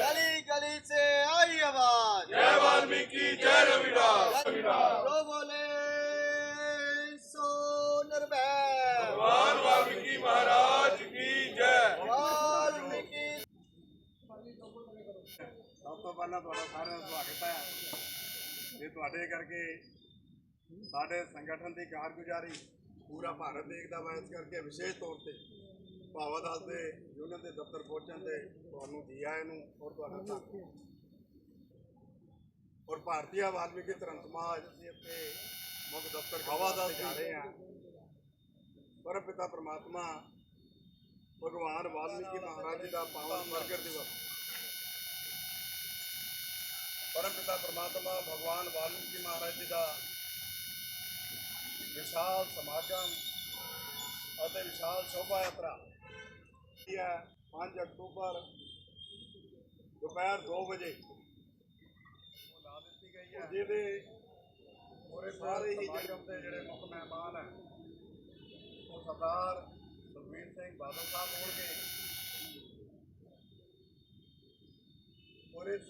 गली गली रविदास बोले सो निर्भय वाल्मीकि महाराज की जय वाल्मीकि सब तो पहला बड़ा सारा स्वागत है। ਹੈ ਤੁਹਾਡੇ ਕਰਕੇ ਸਾਡੇ ਸੰਗਠਨ ਦੀ ਕਾਰਗੁਜ਼ਾਰੀ ਪੂਰਾ ਭਾਰਤ ਦੇਖਦਾ ਵਾ ਇਸ ਕਰਕੇ ਵਿਸ਼ੇਸ਼ ਤੌਰ ਤੇ ਭਾਵਾਦਾਸ ਦੇ ਯੂਨੀਅਨ ਦੇ ਦਫ਼ਤਰ ਪਹੁੰਚਣ ਤੇ ਤੁਹਾਨੂੰ ਜੀ ਆਇਆਂ ਨੂੰ ਔਰ ਤੁਹਾਡਾ ਧੰਨਵਾਦ। ਔਰ ਭਾਰਤੀ ਵਾਲਮੀਕੀ ਧਰਮ ਸਮਾਜ ਦੇ ਇੱਥੇ ਮੁੱਖ ਦਫ਼ਤਰ ਭਾਵਾਦਾਸ ਜਾ ਰਹੇ ਹਾਂ। ਪਰ ਪਿਤਾ ਪ੍ਰਮਾਤਮਾ ਭਗਵਾਨ ਵਾਲਮੀਕੀ ਮਹਾਰਾਜ ਜੀ ਦਾ ਪਾਵਨ ਪ੍ਰਗਟ ਦਿਵਸ ਪਰਮ ਪਿਤਾ ਪ੍ਰਮਾਤਮਾ ਭਗਵਾਨ ਵਾਲਮੀਕੀ ਮਹਾਰਾਜ ਜੀ ਦਾ ਵਿਸ਼ਾਲ ਸਮਾਗਮ ਅਤੇ ਵਿਸ਼ਾਲ ਸ਼ੋਭਾ ਯਾਤਰਾ ਇਹ ਹੈ 5 ਅਕਤੂਬਰ ਦੁਪਹਿਰ 2 ਵਜੇ। ਲਾ ਦਿੱਤੀ ਗਈ ਹੈ। ਜਿਹਦੇ ਪੂਰੇ ਸਾਰੇ ਹੀ ਜਗਮ ਦੇ ਜਿਹੜੇ ਮੁੱਖ ਮਹਿਮਾਨ ਹੈ ਉਹ ਸਰਦਾਰ ਸੁਖਬੀਰ ਸਿੰਘ ਬਾਦਲ ਸਾਹਿਬ ਹੋਣਗੇ। ਔਰ ਇਸ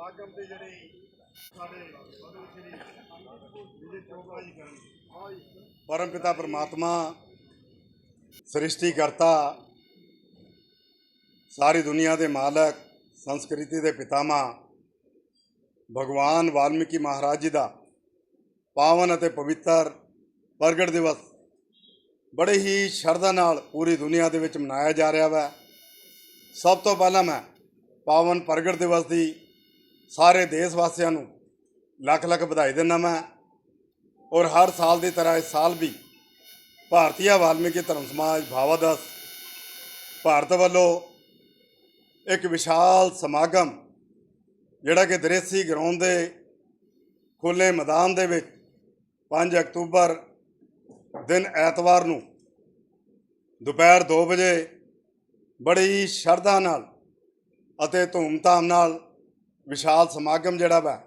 ਸਮਾਗਮ ਦੇ ਜਿਹੜੀ ਸਾਡੇ ਬਦਲ ਸ਼੍ਰੀ ਵਿਜੇ ਚੋਪੜਾ ਜੀ ਕਰਨਗੇ ਪਰਮ ਪਿਤਾ ਪਰਮਾਤਮਾ ਸ੍ਰਿਸ਼ਟੀ ਕਰਤਾ ਸਾਰੀ ਦੁਨੀਆ ਦੇ ਮਾਲਕ, ਸੰਸਕ੍ਰਿਤੀ ਦੇ ਪਿਤਾਮਾ ਭਗਵਾਨ ਵਾਲਮੀਕੀ ਮਹਾਰਾਜ ਜੀ ਦਾ ਪਾਵਨ ਅਤੇ ਪਵਿੱਤਰ ਪ੍ਰਗਟ ਦਿਵਸ ਬੜੇ ਹੀ ਸ਼ਰਧਾ ਨਾਲ ਪੂਰੀ ਦੁਨੀਆ ਦੇ ਵਿੱਚ ਮਨਾਇਆ ਜਾ ਰਿਹਾ ਹੈ ਸਭ ਤੋਂ ਪਹਿਲਾਂ ਮੈਂ ਪਾਵਨ ਪ੍ਰਗਟ ਦਿਵਸ ਦੀ ਸਾਰੇ ਦੇਸ਼ ਵਾਸੀਆਂ ਨੂੰ ਲੱਖ ਲੱਖ ਵਧਾਈ ਦਿੰਦਾ ਮੈਂ ਔਰ ਹਰ ਸਾਲ ਦੀ ਤਰ੍ਹਾਂ ਇਸ ਸਾਲ ਵੀ ਭਾਰਤੀ ਵਾਲਮੀਕੀ ਧਰਮ ਸਮਾਜ ਭਾਵਾਦਸ ਭਾਰਤ ਵੱਲੋਂ ਇੱਕ ਵਿਸ਼ਾਲ ਸਮਾਗਮ, ਜਿਹੜਾ ਕਿ ਦਰੇਸੀ ਗਰਾਊਂਡ ਦੇ ਖੁੱਲੇ ਮੈਦਾਨ ਦੇ ਵਿੱਚ 5 ਅਕਤੂਬਰ ਦਿਨ ਐਤਵਾਰ ਨੂੰ ਦੁਪਹਿਰ 2 ਵਜੇ ਬੜੀ ਸ਼ਰਧਾ ਨਾਲ ਅਤੇ ਧੂਮਧਾਮ ਨਾਲ ਵਿਸ਼ਾਲ ਸਮਾਗਮ ਜਿਹੜਾ ਵਾ,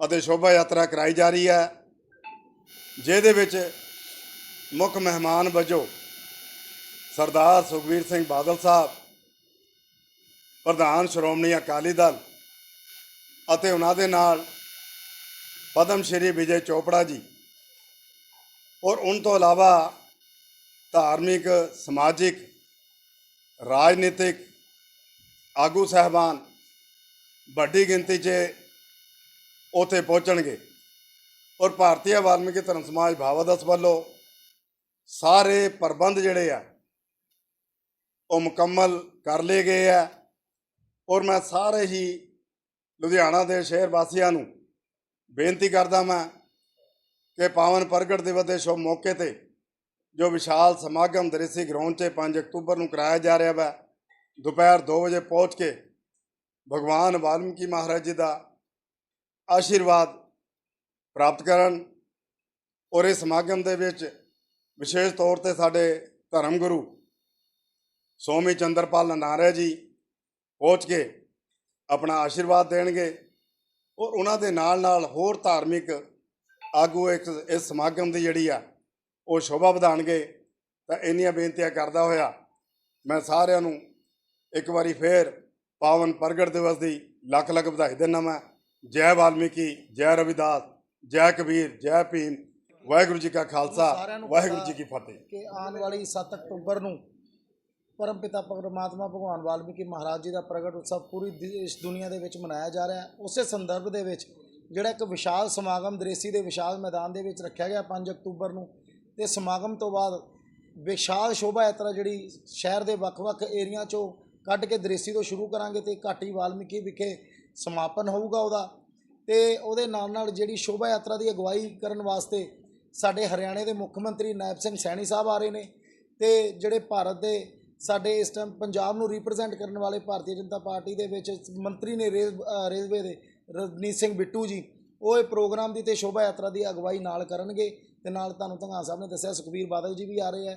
ਅਤੇ ਸ਼ੋਭਾ ਯਾਤਰਾ ਕਰਾਈ ਜਾ ਰਹੀ ਹੈ, ਜਿਹਦੇ ਵਿੱਚ ਮੁੱਖ ਮਹਿਮਾਨ ਵਜੋਂ ਸਰਦਾਰ ਸੁਖਬੀਰ ਸਿੰਘ ਬਾਦਲ ਸਾਹਿਬ, ਪ੍ਰਧਾਨ ਸ਼੍ਰੋਮਣੀ ਅਕਾਲੀ ਦਲ ਅਤੇ ਉਹਨਾਂ ਦੇ ਨਾਲ ਪਦਮ ਸ਼੍ਰੀ ਵਿਜੇ ਚੋਪੜਾ ਜੀ, ਔਰ ਉਹਨਾਂ ਤੋਂ ਇਲਾਵਾ ਧਾਰਮਿਕ, ਸਮਾਜਿਕ, ਰਾਜਨੀਤਿਕ ਆਗੂ ਸਹਿਬਾਨ ਵੱਡੀ ਗਿਣਤੀ 'ਚ ਉੱਥੇ ਪਹੁੰਚਣਗੇ। ਔਰ ਭਾਰਤੀ ਵਾਲਮੀਕੀ ਧਰਮ ਸਮਾਜ ਭਾਵਾਦਸ ਵੱਲੋਂ ਸਾਰੇ ਪ੍ਰਬੰਧ ਜਿਹੜੇ ਆ, ਉਹ ਮੁਕੰਮਲ ਕਰ ਲਏ ਗਏ ਆ। ਔਰ ਮੈਂ ਸਾਰੇ ਹੀ ਲੁਧਿਆਣਾ ਦੇ ਸ਼ਹਿਰ ਵਾਸੀਆਂ ਨੂੰ ਬੇਨਤੀ ਕਰਦਾ ਮੈਂ ਕਿ ਪਾਵਨ ਪ੍ਰਗਟ ਦਿਵਸ ਦੇ ਸ਼ੁਭ ਮੌਕੇ ਤੇ ਜੋ ਵਿਸ਼ਾਲ ਸਮਾਗਮ ਦ੍ਰਿਸ਼ੀ ਗਰਾਊਂਡ 'ਚ 5 ਅਕਤੂਬਰ ਨੂੰ ਕਰਾਇਆ ਜਾ ਰਿਹਾ ਹੈ ਦੁਪਹਿਰ 2 ਵਜੇ ਪਹੁੰਚ ਕੇ ਭਗਵਾਨ ਵਾਲਮੀਕੀ ਮਹਾਰਾਜ ਜੀ ਦਾ ਆਸ਼ੀਰਵਾਦ ਪ੍ਰਾਪਤ ਕਰਨ ਔਰ ਇਸ ਸਮਾਗਮ ਦੇ ਵਿੱਚ ਵਿਸ਼ੇਸ਼ ਤੌਰ ਤੇ ਸਾਡੇ ਧਰਮ ਗੁਰੂ ਸੋਮੀ ਚੰਦਰਪਾਲ ਨਾਰਿਆ ਜੀ ਪਹੁੰਚ ਕੇ ਆਪਣਾ ਆਸ਼ੀਰਵਾਦ ਦੇਣਗੇ ਔਰ ਉਹਨਾਂ ਦੇ ਨਾਲ ਨਾਲ ਹੋਰ ਧਾਰਮਿਕ ਆਗੂ ਇੱਕ ਇਸ ਸਮਾਗਮ ਦੀ ਜਿਹੜੀ ਆ, ਉਹ ਸ਼ੋਭਾ ਵਧਾਣਗੇ ਤਾਂ ਇੰਨੀਆਂ ਬੇਨਤੀਆਂ ਕਰਦਾ ਹੋਇਆ ਮੈਂ ਸਾਰਿਆਂ ਨੂੰ ਇੱਕ ਵਾਰੀ ਫੇਰ ਪਾਵਨ ਪ੍ਰਗਟ ਦਿਵਸ ਦੀ ਲੱਖ ਲੱਖ ਵਧਾਈ ਦਿੰਦਾ ਮੈਂ ਜੈ ਵਾਲਮੀਕੀ ਜੈ ਰਵਿਦਾਸ ਜੈ ਕਬੀਰ ਜੈ ਭੀਮ ਵਾਹਿਗੁਰੂ ਜੀ ਕਾ ਖਾਲਸਾ ਵਾਹਿਗੁਰੂ ਜੀ ਕੀ ਫਤਿਹ ਕਿ ਆਉਣ ਵਾਲੀ 7 ਅਕਤੂਬਰ ਨੂੰ ਪਰਮ ਪਿਤਾ ਪਰਮਾਤਮਾ ਭਗਵਾਨ ਵਾਲਮੀਕੀ ਮਹਾਰਾਜ ਜੀ ਦਾ ਪ੍ਰਗਟ ਉਤਸਵ ਪੂਰੀ ਦੇਸ਼ ਦੁਨੀਆ ਦੇ ਵਿੱਚ ਮਨਾਇਆ ਜਾ ਰਿਹਾ ਹੈ ਉਸੇ ਸੰਦਰਭ ਦੇ ਵਿੱਚ ਜਿਹੜਾ ਇੱਕ ਵਿਸ਼ਾਲ ਸਮਾਗਮ ਦ੍ਰੇਸੀ ਦੇ ਵਿਸ਼ਾਲ ਮੈਦਾਨ ਦੇ ਵਿੱਚ ਰੱਖਿਆ ਗਿਆ 5 ਅਕਤੂਬਰ ਨੂੰ ਤੇ ਸਮਾਗਮ ਤੋਂ ਬਾਅਦ ਵਿਸ਼ਾਲ ਸ਼ੋਭਾ ਯਾਤਰਾ ਜਿਹੜੀ ਸ਼ਹਿਰ ਦੇ ਵੱਖ-ਵੱਖ ਏਰੀਆ ਚੋਂ ਕੱਢ ਕੇ ਦ੍ਰੇਸੀ ਤੋਂ ਸ਼ੁਰੂ ਕਰਾਂਗੇ ਤੇ ਘਾਟੀ ਵਾਲਮੀਕੀ ਵਿਖੇ ਸਮਾਪਨ ਹੋਊਗਾ ਉਹਦਾ। ਤੇ ਉਹਦੇ ਨਾਲ ਨਾਲ ਜਿਹੜੀ ਸ਼ੋਭਾ ਯਾਤਰਾ ਦੀ ਅਗਵਾਈ ਕਰਨ ਵਾਸਤੇ ਸਾਡੇ ਹਰਿਆਣੇ ਦੇ ਮੁੱਖ ਮੰਤਰੀ ਨਾਇਬ ਸਿੰਘ ਸੈਣੀ ਸਾਹਿਬ ਆ ਰਹੇ ਨੇ ਤੇ ਜਿਹੜੇ ਭਾਰਤ ਦੇ ਸਾਡੇ ਇਸ ਟਾਈਮ ਪੰਜਾਬ ਨੂੰ ਰਿਪਰੈਜ਼ੈਂਟ ਕਰਨ ਵਾਲੇ ਭਾਰਤੀ ਜਨਤਾ ਪਾਰਟੀ ਦੇ ਵਿੱਚ ਮੰਤਰੀ ਨੇ ਰੇਲ ਰੇਲਵੇ ਦੇ ਰਜਨੀਤ ਸਿੰਘ ਬਿੱਟੂ ਜੀ, ਉਹ ਇਹ ਪ੍ਰੋਗਰਾਮ ਦੀ ਤੇ ਸ਼ੋਭਾ ਯਾਤਰਾ ਦੀ ਅਗਵਾਈ ਨਾਲ ਕਰਨਗੇ ਤੇ ਨਾਲ ਤੁਹਾਨੂੰ ਧੰਗਾ ਸਾਹਿਬ ਨੇ ਦੱਸਿਆ ਸੁਖਬੀਰ ਬਾਦਲ ਜੀ ਵੀ ਆ ਰਹੇ ਆ।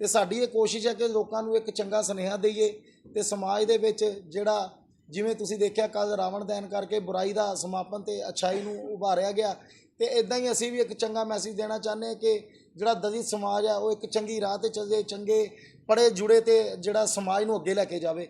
ਤੇ ਸਾਡੀ ਇਹ ਕੋਸ਼ਿਸ਼ ਹੈ ਕਿ ਲੋਕਾਂ ਨੂੰ ਇੱਕ ਚੰਗਾ ਸੁਨੇਹਾ ਦਈਏ ਤੇ ਸਮਾਜ ਦੇ ਵਿੱਚ ਜਿਹੜਾ ਜਿਵੇਂ ਤੁਸੀਂ ਦੇਖਿਆ ਕੱਲ ਰਾਵਣ ਦਹਨ ਕਰਕੇ ਬੁਰਾਈ ਦਾ ਸਮਾਪਨ ਤੇ ਅਛਾਈ ਨੂੰ ਉਭਾਰਿਆ ਗਿਆ, ਤੇ ਇਦਾਂ ਹੀ ਅਸੀਂ ਵੀ ਇੱਕ ਚੰਗਾ ਮੈਸੇਜ ਦੇਣਾ ਚਾਹੁੰਦੇ ਹਾਂ ਕਿ ਜਿਹੜਾ ਦਲਿਤ ਸਮਾਜ ਆ ਉਹ ਇੱਕ ਚੰਗੀ ਰਾਹ ਤੇ ਚੱਲੇ ਚੰਗੇ ਪੜੇ ਜੁੜੇ ਤੇ ਜਿਹੜਾ ਸਮਾਜ ਨੂੰ ਅੱਗੇ ਲੈ ਕੇ ਜਾਵੇ।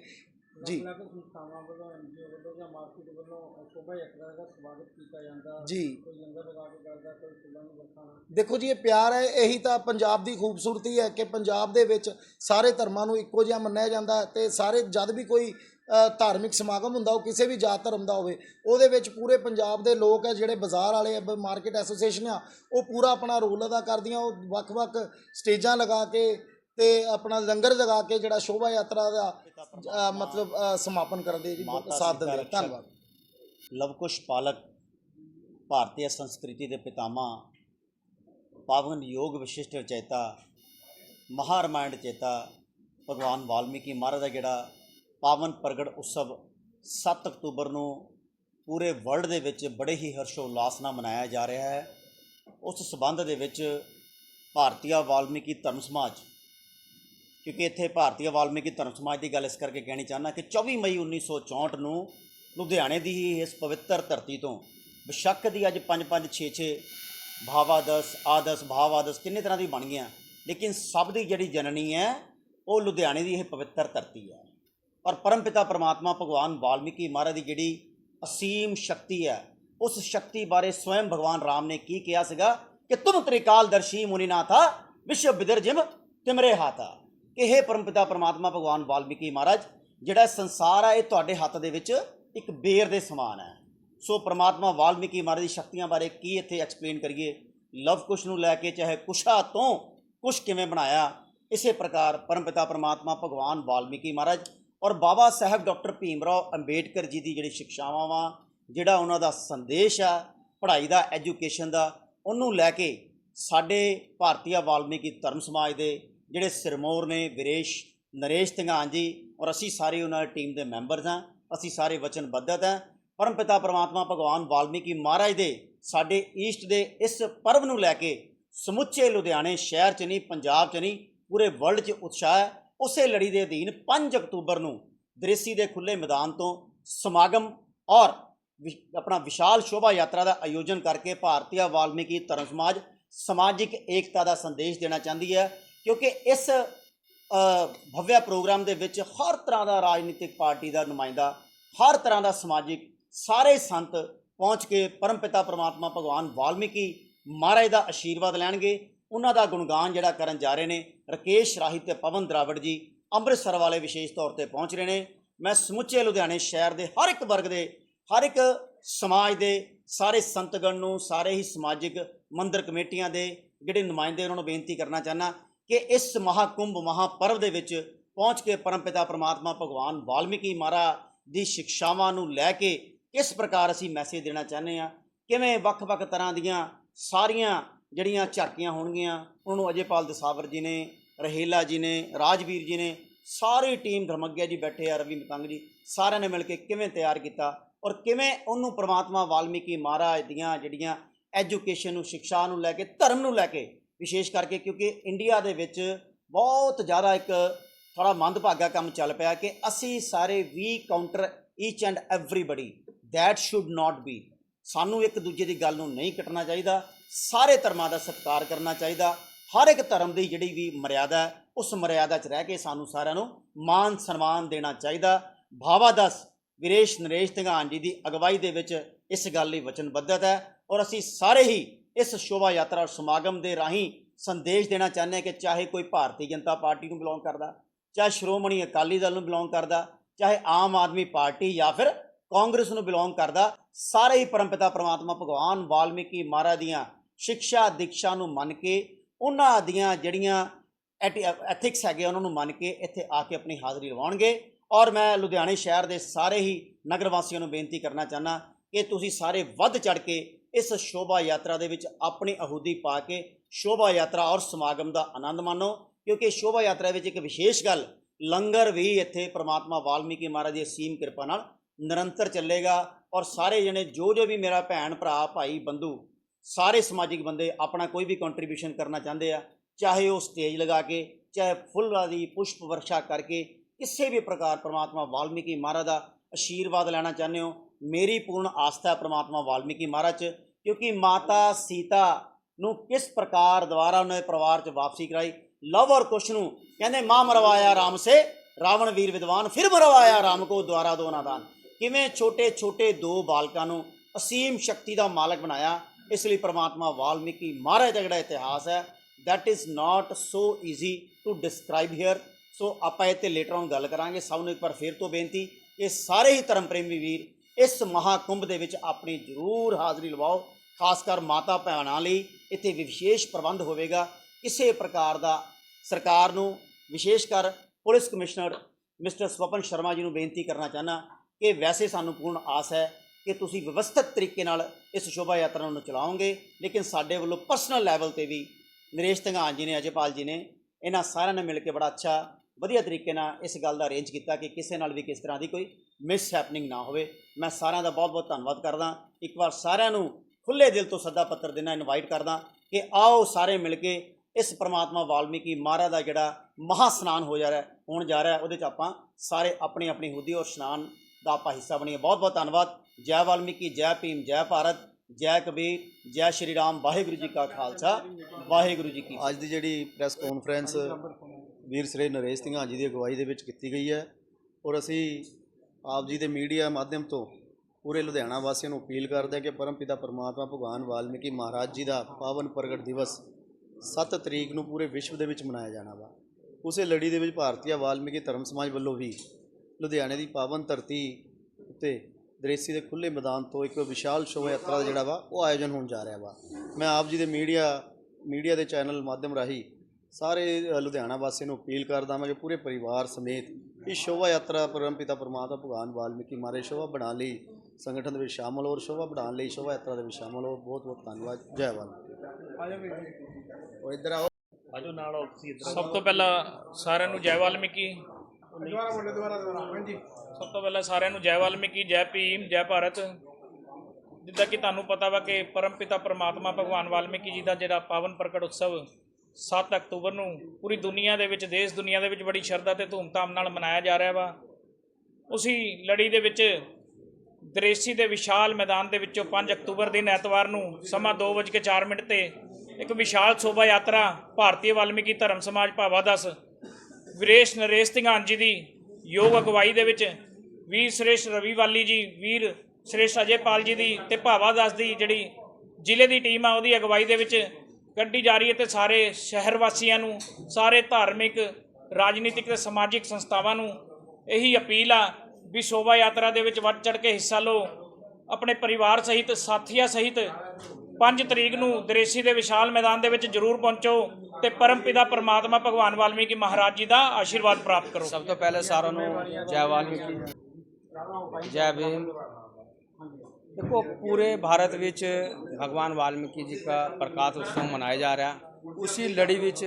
ਜੀ। ਅਲੱਗ ਸੰਸਥਾਵਾਂ ਵੱਲੋਂ ਐਨਜੀਓ ਵੱਲੋਂ ਜਾਂ ਮਾਰਕੀਟ ਵੱਲੋਂ ਸ਼ੋਭਾ ਯਾਤਰਾ ਦਾ ਸਵਾਗਤ ਕੀਤਾ ਜਾਂਦਾ। ਜੀ। ਕੋਈ ਲੰਗਰ ਲਗਾ ਕੇ ਕਰਦਾ ਕੋਈ ਫੁੱਲਾਂ ਨੂੰ ਵਰਤਾਣਾ ਦੇਖੋ ਜੀ ਇਹ ਪਿਆਰ ਹੈ ਇਹੀ ਤਾਂ ਪੰਜਾਬ ਦੀ ਖੂਬਸੂਰਤੀ ਹੈ ਕਿ ਪੰਜਾਬ ਦੇ ਵਿੱਚ ਸਾਰੇ ਧਰਮਾਂ ਨੂੰ ਇੱਕੋ ਜਿਹਾ ਮੰਨਿਆ ਜਾਂਦਾ ਤੇ ਸਾਰੇ ਜਦ ਵੀ ਕੋਈ ਧਾਰਮਿਕ ਸਮਾਗਮ ਹੁੰਦਾ ਉਹ ਕਿਸੇ ਵੀ ਜਾਤ ਧਰਮ ਦਾ ਹੋਵੇ ਉਹਦੇ ਵਿੱਚ ਪੂਰੇ ਪੰਜਾਬ ਦੇ ਲੋਕ ਹੈ ਜਿਹੜੇ ਬਾਜ਼ਾਰ ਵਾਲੇ ਮਾਰਕੀਟ ਐਸੋਸੀਏਸ਼ਨ ਆ ਉਹ ਪੂਰਾ ਆਪਣਾ ਰੋਲ ਅਦਾ ਕਰਦੀਆਂ ਉਹ ਵੱਖ-ਵੱਖ ਸਟੇਜਾਂ ਲਗਾ ਕੇ ਤੇ ਆਪਣਾ ਲੰਗਰ ਲਗਾ ਕੇ ਜਿਹੜਾ ਸ਼ੋਭਾ ਯਾਤਰਾ ਦਾ ਅ, ਮਤਲਬ ਅ, ਸਮਾਪਨ ਕਰਦੇ ਜੀ ਮਾਤਾ ਸਾਥ ਸੀਤਾ ਦਿੰਦੇ ਰਕਸ਼ਕ। ਧੰਨਵਾਦ। ਲਵਕੁਸ਼ ਪਾਲਕ ਭਾਰਤੀ ਸੰਸਕ੍ਰਿਤੀ ਦੇ ਪਿਤਾਮਾ ਪਾਵਨ ਯੋਗ ਵਿਸ਼ਿਸ਼ਟ ਰਚੇਤਾ ਮਹਾਰਮਾਇਣ ਰਚੇਤਾ ਭਗਵਾਨ ਵਾਲਮੀਕੀ ਮਹਾਰਾਜ ਦਾ ਜਿਹੜਾ ਪਾਵਨ ਪ੍ਰਗਟ ਉਤਸਵ 7 ਅਕਤੂਬਰ ਨੂੰ ਪੂਰੇ ਵਰਲਡ ਦੇ ਵਿੱਚ ਬੜੇ ਹੀ ਹਰਸ਼ੋਉਲਾਸ ਨਾਲ ਮਨਾਇਆ ਜਾ ਰਿਹਾ ਹੈ। ਉਸ ਸਬੰਧ ਦੇ ਵਿੱਚ ਭਾਰਤੀਆ ਵਾਲਮੀਕੀ ਧਰਮ ਸਮਾਜ ਕਿਉਂਕਿ ਇੱਥੇ ਭਾਰਤੀ ਵਾਲਮੀਕੀ ਧਰਮ ਸਮਾਜ ਦੀ ਗੱਲ ਇਸ ਕਰਕੇ ਕਹਿਣੀ ਚਾਹੁੰਦਾ ਕਿ 24 ਮਈ 1964 ਨੂੰ ਲੁਧਿਆਣੇ ਦੀ ਹੀ ਇਸ ਪਵਿੱਤਰ ਧਰਤੀ ਤੋਂ ਬਸ਼ੱਕ ਦੀ ਅੱਜ 5 5 6 6 ਭਾਵਾਦਸ, ਆਦਸ, ਭਾਵਾਦਸ ਕਿੰਨੇ ਤਰ੍ਹਾਂ ਦੀ ਬਣ ਗਈਆਂ। ਲੇਕਿਨ ਸਭ ਦੀ ਜਿਹੜੀ ਜਨਨੀ ਹੈ, ਉਹ ਲੁਧਿਆਣੇ ਦੀ ਇਹ ਪਵਿੱਤਰ ਧਰਤੀ ਹੈ। ਔਰ ਪਰਮਪਿਤਾ ਪਰਮਾਤਮਾ ਭਗਵਾਨ ਵਾਲਮੀਕੀ ਮਹਾਰਾਜ ਦੀ ਜਿਹੜੀ ਅਸੀਮ ਸ਼ਕਤੀ ਹੈ, ਉਸ ਸ਼ਕਤੀ ਬਾਰੇ ਸਵਯੰ ਭਗਵਾਨ ਰਾਮ ਨੇ ਕੀ ਕਿਹਾ ਸੀਗਾ ਕਿ ਤੁਮ ਤ੍ਰਿਕਾਲਦਰਸ਼ੀ ਮੁਨੀਨਾਥਾ, ਵਿਸ਼ਵ ਬਿਦਰ ਜਿਮ ਤਿਮਰੇ ਹਾਥਾ। ਕਿ ਇਹ ਪਰਮਪਿਤਾ ਪਰਮਾਤਮਾ ਭਗਵਾਨ ਵਾਲਮੀਕੀ ਮਹਾਰਾਜ, ਜਿਹੜਾ ਸੰਸਾਰ ਆ, ਇਹ ਤੁਹਾਡੇ ਹੱਥ ਦੇ ਵਿੱਚ ਇੱਕ ਬੇਰ ਦੇ ਸਮਾਨ ਹੈ। ਸੋ ਪਰਮਾਤਮਾ ਵਾਲਮੀਕੀ ਮਹਾਰਾਜ ਦੀ ਸ਼ਕਤੀਆਂ ਬਾਰੇ ਕੀ ਇੱਥੇ ਐਕਸਪਲੇਨ ਕਰੀਏ? ਲਵ ਕੁਸ਼ ਨੂੰ ਲੈ ਕੇ ਚਾਹੇ ਕੁਸ਼ਾ ਤੋਂ ਕੁਸ਼ ਕਿਵੇਂ ਬਣਾਇਆ? ਇਸੇ ਪ੍ਰਕਾਰ ਪਰਮਪਿਤਾ ਪਰਮਾਤਮਾ ਭਗਵਾਨ ਵਾਲਮੀਕੀ ਮਹਾਰਾਜ ਔਰ ਬਾਬਾ ਸਾਹਿਬ ਡਾਕਟਰ ਭੀਮਰਾਓ ਅੰਬੇਡਕਰ ਜੀ ਦੀ ਜਿਹੜੀ ਸਿੱਖਿਆਵਾਂ ਵਾ, ਜਿਹੜਾ ਉਹਨਾਂ ਦਾ ਸੰਦੇਸ਼ ਆ, ਪੜ੍ਹਾਈ ਦਾ, ਐਜੂਕੇਸ਼ਨ ਦਾ, ਉਹਨੂੰ ਲੈ ਕੇ ਸਾਡੇ ਭਾਰਤੀയ ਵਾਲਮੀਕੀ ਧਰਮ ਸਮਾਜ ਦੇ ਜਿਹੜੇ ਸਿਰਮੌਰ ਨੇ, ਵਿਰੇਸ਼, ਨਰੇਸ਼ ਧੰਗਾਨ ਜੀ, ਔਰ ਅਸੀਂ ਸਾਰੇ ਉਹਨਾਂ ਦੀ ਟੀਮ ਦੇ ਮੈਂਬਰਸ ਹਾਂ, ਅਸੀਂ ਸਾਰੇ ਵਚਨਬੱਧਤ ਹਾਂ। ਪਰਮਪਿਤਾ ਪਰਮਾਤਮਾ ਭਗਵਾਨ ਵਾਲਮੀਕੀ ਮਹਾਰਾਜ ਦੇ ਸਾਡੇ ਈਸਟ ਦੇ ਇਸ ਪਰਵ ਨੂੰ ਲੈ ਕੇ ਸਮੁੱਚੇ ਲੁਧਿਆਣੇ ਸ਼ਹਿਰ 'ਚ ਨਹੀਂ, ਪੰਜਾਬ 'ਚ ਨਹੀਂ, ਪੂਰੇ ਵਰਲਡ 'ਚ ਉਤਸ਼ਾਹ ਹੈ। ਉਸੇ ਲੜੀ ਦੇ ਅਧੀਨ 5 ਅਕਤੂਬਰ ਨੂੰ ਦ੍ਰਿਸ਼ੀ ਦੇ ਖੁੱਲੇ ਮੈਦਾਨ ਤੋਂ ਸਮਾਗਮ ਔਰ ਵਿ- ਆਪਣਾ ਵਿਸ਼ਾਲ ਸ਼ੋਭਾ ਯਾਤਰਾ ਦਾ ਆਯੋਜਨ ਕਰਕੇ ਭਾਰਤੀయ ਵਾਲਮੀਕੀ ਧਰਮ ਸਮਾਜ ਸਮਾਜਿਕ ਏਕਤਾ ਦਾ ਸੰਦੇਸ਼ ਦੇਣਾ ਚਾਹੁੰਦੀ ਹੈ। ਕਿਉਂਕਿ ਇਸ ਭਵਿਆ ਪ੍ਰੋਗਰਾਮ ਦੇ ਵਿੱਚ ਹਰ ਤਰ੍ਹਾਂ ਦਾ ਰਾਜਨੀਤਿਕ ਪਾਰਟੀ ਦਾ ਨੁਮਾਇੰਦਾ, ਹਰ ਤਰ੍ਹਾਂ ਦਾ ਸਮਾਜਿਕ ਸਾਰੇ ਸੰਤ ਪਹੁੰਚ ਕੇ ਪਰਮਪਿਤਾ ਪ੍ਰਮਾਤਮਾ ਭਗਵਾਨ ਵਾਲਮੀਕੀ ਮਹਾਰਾਜ ਦਾ ਆਸ਼ੀਰਵਾਦ ਲੈਣਗੇ। ਉਹਨਾਂ ਦਾ ਗੁਣਗਾਨ ਜਿਹੜਾ ਕਰਨ ਜਾ ਰਹੇ ਨੇ, ਰਕੇਸ਼ ਰਾਹੀ ਤੇ ਪਵਨ ਦਰਾਵੜ ਜੀ ਅੰਮ੍ਰਿਤਸਰ ਵਾਲੇ ਵਿਸ਼ੇਸ਼ ਤੌਰ ਤੇ ਪਹੁੰਚ ਰਹੇ ਨੇ। ਮੈਂ ਸਮੁੱਚੇ ਲੁਧਿਆਣੇ ਸ਼ਹਿਰ ਦੇ ਹਰ ਇੱਕ ਵਰਗ ਦੇ, ਹਰ ਇੱਕ ਸਮਾਜ ਦੇ ਸਾਰੇ ਸੰਤਗਣ ਨੂੰ, ਸਾਰੇ ਹੀ ਸਮਾਜਿਕ ਮੰਦਰ ਕਮੇਟੀਆਂ ਦੇ ਜਿਹੜੇ ਨੁਮਾਇੰਦੇ, ਉਹਨਾਂ ਨੂੰ ਬੇਨਤੀ ਕਰਨਾ ਚਾਹਨਾ ਕਿ ਇਸ ਮਹਾਕੁੰਭ ਮਹਾਪਰਵ ਦੇ ਵਿੱਚ ਪਹੁੰਚ ਕੇ ਪਰਮਪਿਤਾ ਪਰਮਾਤਮਾ ਭਗਵਾਨ ਵਾਲਮੀਕੀ ਮਹਾਰਾਜ ਦੀ ਸਿੱਖਿਆਵਾਂ ਨੂੰ ਲੈ ਕੇ ਕਿਸ ਪ੍ਰਕਾਰ ਅਸੀਂ ਮੈਸੇਜ ਦੇਣਾ ਚਾਹੁੰਦੇ ਆ ਕਿਵੇਂ ਵੱਖ-ਵੱਖ ਤਰ੍ਹਾਂ ਦੀਆਂ ਸਾਰੀਆਂ ਜਿਹੜੀਆਂ ਝਾਕੀਆਂ ਹੋਣਗੀਆਂ, ਉਹਨਾਂ ਨੂੰ ਅਜੇਪਾਲ ਦਸਾਵਰ ਜੀ ਨੇ, ਰਹੀਲਾ ਜੀ ਨੇ, ਰਾਜਵੀਰ ਜੀ ਨੇ, ਸਾਰੀ ਟੀਮ ਧਰਮਗਿਆ ਜੀ ਬੈਠੇ ਆ, ਰਵੀ ਮਤੰਗ ਜੀ, ਸਾਰਿਆਂ ਨੇ ਮਿਲ ਕੇ ਕਿਵੇਂ ਤਿਆਰ ਕੀਤਾ ਔਰ ਕਿਵੇਂ ਉਹਨੂੰ ਪ੍ਰਮਾਤਮਾ ਵਾਲਮੀਕੀ ਮਹਾਰਾਜ ਦੀਆਂ ਜਿਹੜੀਆਂ ਐਜੂਕੇਸ਼ਨ ਨੂੰ ਸਿੱਖਿਆ ਨੂੰ ਲੈ ਕੇ, ਧਰਮ ਨੂੰ ਲੈ ਕੇ ਵਿਸ਼ੇਸ਼ ਕਰਕੇ ਕਿਉਂਕਿ ਇੰਡੀਆ ਦੇ ਵਿੱਚ ਬਹੁਤ ਜ਼ਿਆਦਾ ਇੱਕ ਥੋੜਾ ਮੰਦਭਾਗਾ ਕੰਮ ਚੱਲ ਪਿਆ ਕਿ ਅਸੀਂ ਸਾਰੇ ਵੀ counter each and everybody that should not be ਸਾਨੂੰ ਇੱਕ ਦੂਜੇ ਦੀ ਗੱਲ ਨੂੰ ਨਹੀਂ ਕੱਟਣਾ ਚਾਹੀਦਾ ਸਾਰੇ ਧਰਮਾਂ ਦਾ ਸਤਿਕਾਰ ਕਰਨਾ ਚਾਹੀਦਾ ਹਰ ਇੱਕ ਧਰਮ ਦੀ ਜਿਹੜੀ ਵੀ ਮਰਿਆਦਾ ਹੈ, ਉਸ ਮਰਿਆਦਾ 'ਚ ਰਹਿ ਕੇ ਸਾਨੂੰ ਸਾਰਿਆਂ ਨੂੰ ਮਾਨ ਸਨਮਾਨ ਦੇਣਾ ਚਾਹੀਦਾ। ਭਾਵਾਦਸ ਵਿਰੇਸ਼ ਨਰੇਸ਼ ਧੰਗਾਨ ਜੀ ਦੀ ਅਗਵਾਈ ਦੇ ਵਿੱਚ ਇਸ ਗੱਲ ਲਈ ਵਚਨਬੱਧਤ ਹੈ ਔਰ ਅਸੀਂ ਸਾਰੇ ਹੀ ਇਸ ਸ਼ੋਭਾ ਯਾਤਰਾ ਔਰ ਸਮਾਗਮ ਦੇ ਰਾਹੀਂ ਸੰਦੇਸ਼ ਦੇਣਾ ਚਾਹੁੰਦੇ ਹਾਂ ਕਿ ਚਾਹੇ ਕੋਈ ਭਾਰਤੀ ਜਨਤਾ ਪਾਰਟੀ ਨੂੰ ਬਿਲੋਂਗ ਕਰਦਾ, ਚਾਹੇ ਸ਼੍ਰੋਮਣੀ ਅਕਾਲੀ ਦਲ ਨੂੰ ਬਿਲੋਂਗ ਕਰਦਾ, ਚਾਹੇ ਆਮ ਆਦਮੀ ਪਾਰਟੀ ਜਾਂ ਫਿਰ ਕਾਂਗਰਸ ਨੂੰ ਬਿਲੋਂਗ ਕਰਦਾ, ਸਾਰੇ ਹੀ ਪਰਮਪਿਤਾ ਪ੍ਰਮਾਤਮਾ ਭਗਵਾਨ ਵਾਲਮੀਕੀ ਮਹਾਰਾਜ ਦੀਆਂ ਸਿੱਖਿਆ ਦੀਕਸ਼ਾ ਨੂੰ ਮੰਨ ਕੇ, ਉਹਨਾਂ ਦੀਆਂ ਜਿਹੜੀਆਂ ਐਥਿਕਸ ਹੈਗੇ ਉਹਨਾਂ ਨੂੰ ਮੰਨ ਕੇ ਇੱਥੇ ਆ ਕੇ ਆਪਣੀ ਹਾਜ਼ਰੀ ਲਵਾਉਣਗੇ ਔਰ ਮੈਂ ਲੁਧਿਆਣੇ ਸ਼ਹਿਰ ਦੇ ਸਾਰੇ ਹੀ ਨਗਰ ਵਾਸੀਆਂ ਨੂੰ ਬੇਨਤੀ ਕਰਨਾ ਚਾਹਨਾ ਕਿ ਤੁਸੀਂ ਸਾਰੇ ਵੱਧ ਚੜ ਕੇ ਇਸ ਸ਼ੋਭਾ ਯਾਤਰਾ ਦੇ ਵਿੱਚ ਆਪਣੀ ਅਹੁਦੀ ਪਾ ਕੇ ਸ਼ੋਭਾ ਯਾਤਰਾ ਔਰ ਸਮਾਗਮ ਦਾ ਆਨੰਦ ਮਾਣੋ, ਕਿਉਂਕਿ ਸ਼ੋਭਾ ਯਾਤਰਾ ਵਿੱਚ ਇੱਕ ਵਿਸ਼ੇਸ਼ ਗੱਲ, ਲੰਗਰ ਵੀ ਇੱਥੇ ਪ੍ਰਮਾਤਮਾ ਵਾਲਮੀਕੀ ਮਹਾਰਾਜ ਦੀ ਅਸੀਮ ਕਿਰਪਾ ਨਾਲ ਨਿਰੰਤਰ ਚੱਲੇਗਾ ਔਰ ਸਾਰੇ ਜਣੇ, ਜੋ ਜੋ ਵੀ ਮੇਰਾ ਭੈਣ, ਭਰਾ, ਭਾਈ, ਬੰਧੂ, ਸਾਰੇ ਸਮਾਜਿਕ ਬੰਦੇ ਆਪਣਾ ਕੋਈ ਵੀ ਕੰਟਰੀਬਿਊਸ਼ਨ ਕਰਨਾ ਚਾਹੁੰਦੇ ਆ, ਚਾਹੇ ਉਹ ਸਟੇਜ ਲਗਾ ਕੇ, ਚਾਹੇ ਫੁੱਲਾਂ ਦੀ ਪੁਸ਼ਪ ਵਰਸ਼ਾ ਕਰਕੇ ਕਿਸੇ ਵੀ ਪ੍ਰਕਾਰ ਪ੍ਰਮਾਤਮਾ ਵਾਲਮੀਕੀ ਮਹਾਰਾਜ ਦਾ ਆਸ਼ੀਰਵਾਦ ਲੈਣਾ ਚਾਹੁੰਦੇ ਹੋ ਮੇਰੀ ਪੂਰਨ ਆਸਥਾ ਹੈ ਪ੍ਰਮਾਤਮਾ ਵਾਲਮੀਕੀ ਮਹਾਰਾਜ 'ਚ, ਕਿਉਂਕਿ ਮਾਤਾ ਸੀਤਾ ਨੂੰ ਕਿਸ ਪ੍ਰਕਾਰ ਦੁਆਰਾ ਉਹਨਾਂ ਦੇ ਪਰਿਵਾਰ 'ਚ ਵਾਪਸੀ ਕਰਾਈ, ਲਵ ਔਰ ਕੁਸ਼ ਨੂੰ ਕਹਿੰਦੇ ਮਾਂ ਮਰਵਾਇਆ ਰਾਮ ਸੇ, ਰਾਵਣ ਵੀਰ ਵਿਦਵਾਨ ਫਿਰ ਮਰਵਾਇਆ ਰਾਮ ਕੋ ਦੁਆਰਾ ਦੋ ਨਾਦਾਨ। ਕਿਵੇਂ ਛੋਟੇ ਛੋਟੇ ਦੋ ਬਾਲਕਾਂ ਨੂੰ ਅਸੀਮ ਸ਼ਕਤੀ ਦਾ ਮਾਲਕ ਬਣਾਇਆ, ਇਸ ਲਈ ਪ੍ਰਮਾਤਮਾ ਵਾਲਮੀਕੀ ਮਹਾਰਾਜ ਦਾ ਜਿਹੜਾ ਇਤਿਹਾਸ ਹੈ that is not so easy to describe here so ਆਪਾਂ ਇਹ ਤੇ ਲੇਟਰ ਔਨ ਗੱਲ ਕਰਾਂਗੇ, ਸਭ ਨੂੰ ਇੱਕ ਵਾਰ ਫੇਰ ਤੋਂ ਬੇਨਤੀ, ਇਹ ਸਾਰੇ ਹੀ ਧਰਮ ਪ੍ਰੇਮੀ ਵੀਰ ਇਸ ਮਹਾਕੁੰਭ ਦੇ ਵਿੱਚ ਆਪਣੀ ਜ਼ਰੂਰ ਹਾਜ਼ਰੀ ਲਵਾਓ, ਖਾਸ ਕਰ ਮਾਤਾ ਭੈਣਾਂ ਲਈ ਇੱਥੇ ਵਿਸ਼ੇਸ਼ ਪ੍ਰਬੰਧ ਹੋਵੇਗਾ। ਕਿਸੇ ਪ੍ਰਕਾਰ ਦਾ ਸਰਕਾਰ ਨੂੰ ਵਿਸ਼ੇਸ਼ ਕਰ police commissioner mister Swapan Sharma ji ਨੂੰ ਬੇਨਤੀ ਕਰਨਾ ਚਾਹਨਾ ਕਿ ਵੈਸੇ ਸਾਨੂੰ ਪੂਰਨ ਆਸ ਹੈ ਕਿ ਤੁਸੀਂ ਵਿਵਸਥਿਤ ਤਰੀਕੇ ਨਾਲ ਇਸ ਸ਼ੋਭਾ ਯਾਤਰਾ ਨੂੰ ਚਲਾਓਗੇ, ਲੇਕਿਨ ਸਾਡੇ ਵੱਲੋਂ ਪਰਸਨਲ ਲੈਵਲ ਤੇ ਵੀ ਨਰੇਸ਼ ਧੰਗਾਨ ਜੀ ਨੇ, ਅਜੇਪਾਲ ਜੀ ਨੇ ਇਹਨਾਂ ਸਾਰਿਆਂ ਨੇ ਮਿਲ ਕੇ ਬੜਾ ਅੱਛਾ ਵਧੀਆ ਤਰੀਕੇ ਨਾਲ ਇਸ ਗੱਲ ਦਾ ਅਰੇਂਜ ਕੀਤਾ ਕਿ ਕਿਸੇ ਨਾਲ ਵੀ ਕਿਸ ਤਰ੍ਹਾਂ ਦੀ ਕੋਈ ਮਿਸ ਹੈਪਨਿੰਗ ਨਾ ਹੋਵੇ। ਮੈਂ ਸਾਰਿਆਂ ਦਾ ਬਹੁਤ ਬਹੁਤ ਧੰਨਵਾਦ ਕਰਦਾ। ਇੱਕ ਵਾਰ ਸਾਰਿਆਂ ਨੂੰ ਖੁੱਲੇ ਦਿਲ ਤੋਂ ਸੱਦਾ ਪੱਤਰ ਦੇਣਾ ਇਨਵਾਈਟ ਕਰਦਾ ਕਿ ਆਓ ਸਾਰੇ ਮਿਲ ਕੇ ਇਸ ਪ੍ਰਮਾਤਮਾ ਵਾਲਮੀਕੀ ਮਹਾਰਾਜ ਦਾ ਜਿਹੜਾ ਮਹਾ ਸਨਾਨ ਹੋ ਜਾ ਰਿਹਾ, ਹੋਣ ਜਾ ਰਿਹਾ, ਉਹਦੇ ਚ ਆਪਾਂ ਸਾਰੇ ਆਪਣੀ ਆਪਣੀ ਹੁਦੀ ਔਰ ਇਸ਼ਨਾਨ ਦਾ ਆਪਾਂ ਹਿੱਸਾ ਬਣੀਏ। ਬਹੁਤ ਬਹੁਤ ਧੰਨਵਾਦ। ਜੈ ਵਾਲਮੀਕੀ, ਜੈ ਭੀਮ, ਜੈ ਭਾਰਤ, ਜੈ ਕਬੀਰ, ਜੈ ਸ਼੍ਰੀ ਰਾਮ। ਵਾਹਿਗੁਰੂ ਜੀ ਕਾ ਖਾਲਸਾ। ਵਾਹਿਗੁਰੂ ਜੀ ਕੀ ਅੱਜ ਦੀ ਜਿਹੜੀ ਪ੍ਰੈਸ ਕਾਨਫਰੰਸ ਵੀਰ ਸ੍ਰੀ ਨਰੇਸ਼ ਸਿੰਘਾਂ ਜੀ ਦੀ ਅਗਵਾਈ ਦੇ ਵਿੱਚ ਕੀਤੀ ਗਈ ਹੈ ਔਰ ਅਸੀਂ ਆਪ ਜੀ ਦੇ ਮੀਡੀਆ ਮਾਧਿਅਮ ਤੋਂ ਪੂਰੇ ਲੁਧਿਆਣਾ ਵਾਸੀਆਂ ਨੂੰ ਅਪੀਲ ਕਰਦੇ ਹਾਂ ਕਿ ਪਰਮਪਿਤਾ ਪਰਮਾਤਮਾ ਭਗਵਾਨ ਵਾਲਮੀਕੀ ਮਹਾਰਾਜ ਜੀ ਦਾ ਪਾਵਨ ਪ੍ਰਗਟ ਦਿਵਸ 7 ਤਰੀਕ ਨੂੰ ਪੂਰੇ ਵਿਸ਼ਵ ਦੇ ਵਿੱਚ ਮਨਾਇਆ ਜਾਣਾ ਵਾ। ਉਸੇ ਲੜੀ ਦੇ ਵਿੱਚ ਭਾਰਤੀయ ਵਾਲਮੀਕੀ ਧਰਮ ਸਮਾਜ ਵੱਲੋਂ ਵੀ ਲੁਧਿਆਣੇ ਦੀ ਪਾਵਨ ਧਰਤੀ ਉੱਤੇ ਦ੍ਰੇਸੀ ਦੇ ਖੁੱਲੇ ਮੈਦਾਨ ਤੋਂ ਇੱਕ ਵਿਸ਼ਾਲ ਸ਼ੋਭਾ ਯਾਤਰਾ ਦਾ ਜਿਹੜਾ ਵਾ ਉਹ ਆਯੋਜਨ ਹੋਣ ਜਾ ਰਿਹਾ ਵਾ। ਮੈਂ ਆਪ ਜੀ ਦੇ ਮੀਡੀਆ ਮੀਡੀਆ ਦੇ ਚੈਨਲ ਮਾਧਿਅਮ ਰਾਹੀਂ ਸਾਰੇ ਲੁਧਿਆਣਾ ਵਾਸੀਆਂ ਨੂੰ ਅਪੀਲ ਕਰਦਾ ਹਾਂ ਕਿ ਪੂਰੇ ਪਰਿਵਾਰ ਸਮੇਤ ਇਸ ਸ਼ੋਭਾ ਯਾਤਰਾ ਪਰਮਪਿਤਾ ਪਰਮਾਤਮਾ ਭਗਵਾਨ ਵਾਲਮੀਕੀ ਮਾਰੇ ਸ਼ੋਭਾ ਬਣਾਉਣ ਲਈ ਸੰਗਠਨ ਦੇ ਵਿੱਚ ਸ਼ਾਮਲ ਹੋ ਔਰ ਸ਼ੋਭਾ ਬਣਾਉਣ ਲਈ ਸ਼ੋਭਾ ਯਾਤਰਾ ਦੇ ਵਿੱਚ ਸ਼ਾਮਲ ਹੋ। ਬਹੁਤ ਬਹੁਤ ਧੰਨਵਾਦ। ਜੈ ਵਾਲਮੀਕੀ। ਉਹ ਇੱਧਰ ਆਓ। ਸਭ ਤੋਂ ਪਹਿਲਾਂ ਸਾਰਿਆਂ ਨੂੰ ਜੈ ਵਾਲਮੀਕੀ। ਸਭ ਤੋਂ ਪਹਿਲਾਂ ਸਾਰਿਆਂ ਨੂੰ ਜੈ ਵਾਲਮੀਕੀ ਜੈ ਭੀਮ ਜੈ ਭਾਰਤ। ਜਿੱਦਾਂ ਕਿ ਤੁਹਾਨੂੰ ਪਤਾ ਵਾ ਕਿ ਪਰਮਪਿਤਾ ਪ੍ਰਮਾਤਮਾ ਭਗਵਾਨ ਵਾਲਮੀਕੀ ਜੀ ਦਾ ਜਿਹੜਾ ਪਾਵਨ ਪ੍ਰਗਟ ਉਤਸਵ 7 ਅਕਤੂਬਰ ਨੂੰ ਪੂਰੀ ਦੁਨੀਆ ਦੇ ਵਿੱਚ, ਦੇਸ਼ ਦੁਨੀਆ ਦੇ ਵਿੱਚ ਬੜੀ ਸ਼ਰਧਾ ਤੇ ਧੂਮਧਾਮ ਨਾਲ ਮਨਾਇਆ ਜਾ ਰਿਹਾ ਵਾ। ਉਸੀ ਲੜੀ ਦੇ ਵਿੱਚ ਦ੍ਰੇਸੀ ਦੇ ਵਿਸ਼ਾਲ ਮੈਦਾਨ ਦੇ ਵਿੱਚੋਂ 5 ਅਕਤੂਬਰ ਦਿਨ ਐਤਵਾਰ ਨੂੰ ਸਮਾਂ 2:04 ਮਿੰਟ ਤੇ ਇੱਕ ਵਿਸ਼ਾਲ ਸ਼ੋਭਾ ਯਾਤਰਾ ਭਾਰਤੀ ਵਾਲਮੀਕੀ ਧਰਮ ਸਮਾਜ ਭਾਵਾ ਦਸ ਵੀਰੇਸ਼ ਨਰੇਸ਼ ਧਿੰਗਾਨ ਜੀ ਦੀ ਯੋਗ ਅਗਵਾਈ ਦੇ ਵਿੱਚ ਵੀਰ ਸੁਰੇਸ਼ ਰਵੀਵਾਲੀ ਜੀ, ਵੀਰ ਸੁਰੇਸ਼ ਅਜੇਪਾਲ ਜੀ ਦੀ ਤੇ ਭਾਵਾ ਦਾਸ ਦੀ ਜਿਹੜੀ ਜ਼ਿਲ੍ਹੇ ਦੀ ਟੀਮ ਆ, ਉਹਦੀ ਅਗਵਾਈ ਦੇ ਵਿੱਚ ਕੱਢੀ ਜਾ ਰਹੀ ਹੈ ਤੇ ਸਾਰੇ ਸ਼ਹਿਰ ਵਾਸੀਆਂ ਨੂੰ, ਸਾਰੇ ਧਾਰਮਿਕ, ਰਾਜਨੀਤਿਕ ਤੇ ਸਮਾਜਿਕ ਸੰਸਥਾਵਾਂ ਨੂੰ ਇਹੀ ਅਪੀਲ ਆ ਵੀ ਸ਼ੋਭਾ ਯਾਤਰਾ ਦੇ ਵਿੱਚ ਵੱਧ ਚੜ ਕੇ ਹਿੱਸਾ ਲਓ। ਆਪਣੇ ਪਰਿਵਾਰ ਸਹਿਤ, ਸਾਥੀਆਂ ਸਹਿਤ 5 ਤਰੀਕ ਨੂੰ ਦਰੇਸੀ ਦੇ ਵਿਸ਼ਾਲ ਮੈਦਾਨ ਦੇ ਵਿੱਚ ਜ਼ਰੂਰ ਪਹੁੰਚੋ ਤੇ ਪਰਮਪਿਤਾ ਪਰਮਾਤਮਾ ਭਗਵਾਨ ਵਾਲਮੀਕੀ ਮਹਾਰਾਜ ਜੀ ਦਾ ਆਸ਼ੀਰਵਾਦ ਪ੍ਰਾਪਤ ਕਰੋ। ਸਭ ਤੋਂ ਪਹਿਲੇ ਸਾਰਿਆਂ ਨੂੰ ਜੈ ਵਾਲਮੀਕੀ, ਜੈ ਭੀਮ। ਦੇਖੋ ਪੂਰੇ ਭਾਰਤ ਵਿੱਚ ਭਗਵਾਨ ਵਾਲਮੀਕੀ ਜੀ ਦਾ ਪ੍ਰਕਾਸ਼ ਉਤਸਵ ਮਨਾਇਆ ਜਾ ਰਿਹਾ ਉਸੀ ਲੜੀ ਵਿੱਚ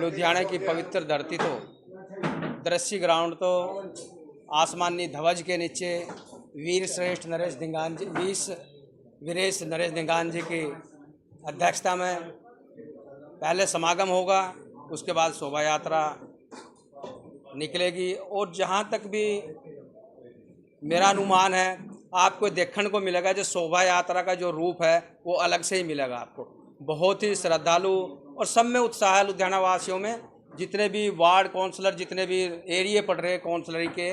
ਲੁਧਿਆਣਾ की पवित्र धरती तो दृश्य ग्राउंड तो आसमानी ध्वज के नीचे वीर श्रेष्ठ नरेश दिंगान जी वीस वीरेश नरेश दिंगान जी की अध्यक्षता में पहले समागम होगा उसके बाद शोभा यात्रा निकलेगी और जहाँ तक भी मेरा अनुमान है आपको देखने को मिलेगा जो शोभा यात्रा का जो रूप है वो अलग से ही मिलेगा आपको बहुत ही श्रद्धालु और सब में उत्साह है लुधियाना वासियों में जितने भी वार्ड काउंसलर जितने भी एरिए पड़ रहे हैं काउंसलरी के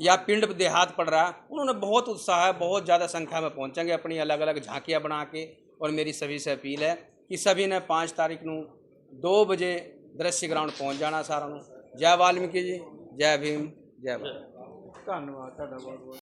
या पिंड देहात पड़ रहा है उन्होंने बहुत उत्साह है बहुत ज़्यादा संख्या में पहुंचेंगे अपनी अलग अलग झांकियाँ बना के और मेरी सभी से अपील है कि सभी ने पाँच तारीख ਨੂੰ 2 ਵਜੇ ਦ੍ਰਿਸ਼ ਗਰਾਊਂਡ ਪਹੁੰਚ ਜਾਣਾ ਸਾਰਿਆਂ ਨੂੰ ਜੈ ਵਾਲਮੀਕੀ ਜੀ ਜੈ ਭੀਮ ਜੈ ਭਾਰਤ ਧੰਨਵਾਦ ਤੁਹਾਡਾ ਬਹੁਤ ਬਹੁਤ